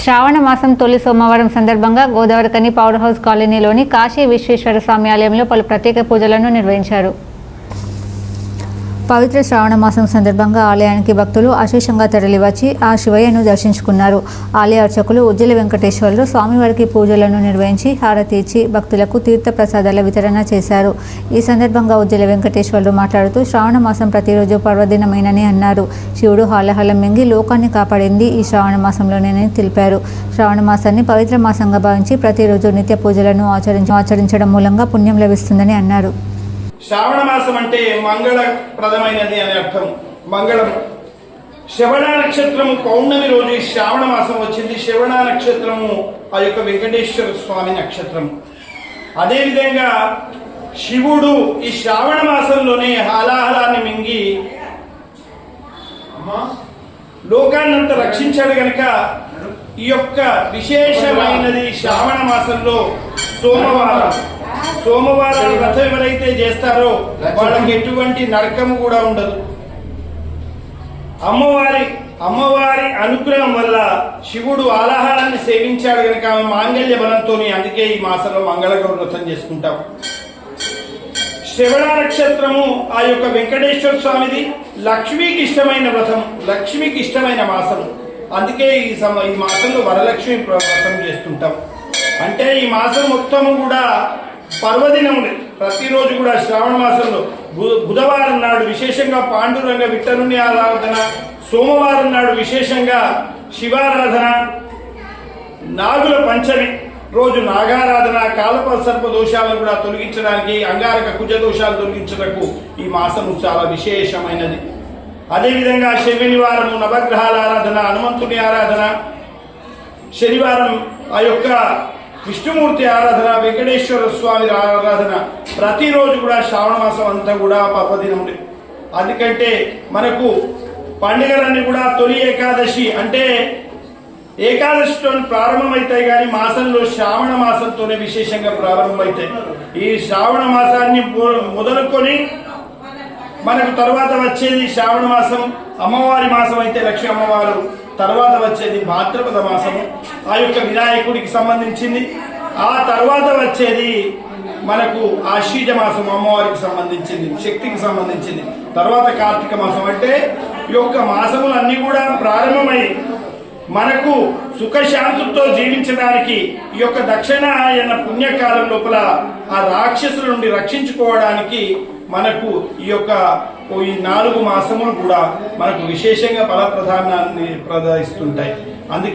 శ్రావణ మాసం తొలి సోమవారం సందర్భంగా గోదావరికని పవర్ హౌస్ కాలనీలోని కాశీ విశ్వేశ్వర స్వామి ఆలయంలో పలు ప్రత్యేక పూజలను నిర్వహించారు. పవిత్ర శ్రావణ మాసం సందర్భంగా ఆలయానికి భక్తులు అశేషంగా తరలివచ్చి ఆ శివయ్యను దర్శించుకున్నారు. ఆలయ అర్చకులు ఉజ్జల వెంకటేశ్వర్లు స్వామివారికి పూజలను నిర్వహించి హారతి ఇచ్చి భక్తులకు తీర్థ ప్రసాదాల వితరణ చేశారు. ఈ సందర్భంగా ఉజ్జల వెంకటేశ్వర్లు మాట్లాడుతూ శ్రావణ మాసం ప్రతిరోజు పర్వదినమేనని అన్నారు. శివుడు హాలహలం మింగి లోకాన్ని కాపాడింది ఈ శ్రావణ మాసంలోనేనని తెలిపారు. శ్రావణ మాసాన్ని పవిత్ర మాసంగా భావించి ప్రతిరోజు నిత్య పూజలను ఆచరించ ఆచరించడం మూలంగా పుణ్యం లభిస్తుందని అన్నారు. శ్రావణ మాసం అంటే మంగళప్రదమైనది అని అర్థం. మంగళం. శ్రవణ నక్షత్రం పౌర్ణమి రోజు శ్రావణ మాసం వచ్చింది. శ్రవణ నక్షత్రము ఆ యొక్క వెంకటేశ్వర స్వామి నక్షత్రం. అదేవిధంగా శివుడు ఈ శ్రావణ మాసంలోనే హాలాహలాన్ని మింగి లోకాన్నంత రక్షించాడు గనక ఈ యొక్క విశేషమైనది శ్రావణ మాసంలో సోమవారం. సోమవారం వ్రతం ఎవరైతే చేస్తారో వాళ్ళకి ఎటువంటి నరకము కూడా ఉండదు. అమ్మవారి అమ్మవారి అనుగ్రహం వల్ల శివుడు ఆలాహారాన్ని సేవించాడు గనక ఆమె మాంగళ్య బలంతో అందుకే ఈ మాసంలో మంగళగౌర వ్రతం చేసుకుంటాం. శ్రవణ నక్షత్రము ఆ యొక్క వెంకటేశ్వర స్వామిది లక్ష్మికి ఇష్టమైన వ్రతం లక్ష్మికి ఇష్టమైన మాసం. అందుకే ఈ సమ ఈ మాసంలో వరలక్ష్మి వ్రతం చేస్తుంటాం. అంటే ఈ మాసం మొత్తము కూడా పర్వదినం ప్రతిరోజు కూడా శ్రావణ మాసంలో బు- బుధవారం నాడు విశేషంగా పాండురంగ విఠలుని ఆరాధన సోమవారం నాడు విశేషంగా శివారాధన నాగుల పంచమి రోజు నాగారాధన కాలప సర్ప దోషాలను కూడా తొలగించడానికి అంగారక కుజ దోషాలు తొలగించటకు ఈ మాసము చాలా విశేషమైనది. అదేవిధంగా శనివారము నవగ్రహాల ఆరాధన హనుమంతుని ఆరాధన శనివారం ఆ యొక్క విష్ణుమూర్తి ఆరాధన వెంకటేశ్వర స్వామి ఆరాధన ప్రతిరోజు కూడా శ్రావణ మాసం అంతా కూడా పర్వదినములు అందుకంటే మనకు పండుగలన్నీ కూడా తొలి ఏకాదశి అంటే ఏకాదశితో ప్రారంభమవుతాయి కానీ మాసంలో శ్రావణ మాసంతోనే విశేషంగా ప్రారంభమవుతాయి. ఈ శ్రావణ మాసాన్ని మొ- మొదలుకొని మనకు తర్వాత వచ్చేది శ్రావణ మాసం అమ్మవారి మాసం అయితే లక్ష్మీ అమ్మవారు తర్వాత వచ్చేది భాద్రపద మాసము. ఆ యొక్క వినాయకుడికి సంబంధించింది. ఆ తర్వాత వచ్చేది మనకు ఆశీజ మాసం అమ్మవారికి సంబంధించింది శక్తికి సంబంధించింది. తర్వాత కార్తీక మాసం అంటే ఈ యొక్క మాసములన్నీ కూడా ప్రారంభమై మనకు సుఖశాంతులతో జీవించడానికి ఈ యొక్క దక్షిణాయన పుణ్యకాలం లోపల ఆ రాక్షసుల నుండి రక్షించుకోవడానికి మనకు ఈ యొక్క ఈ నాలుగు మాసములు కూడా మనకు విశేషంగా ఫలప్రధానాన్ని ప్రదాయిస్తుంటాయి అందుకే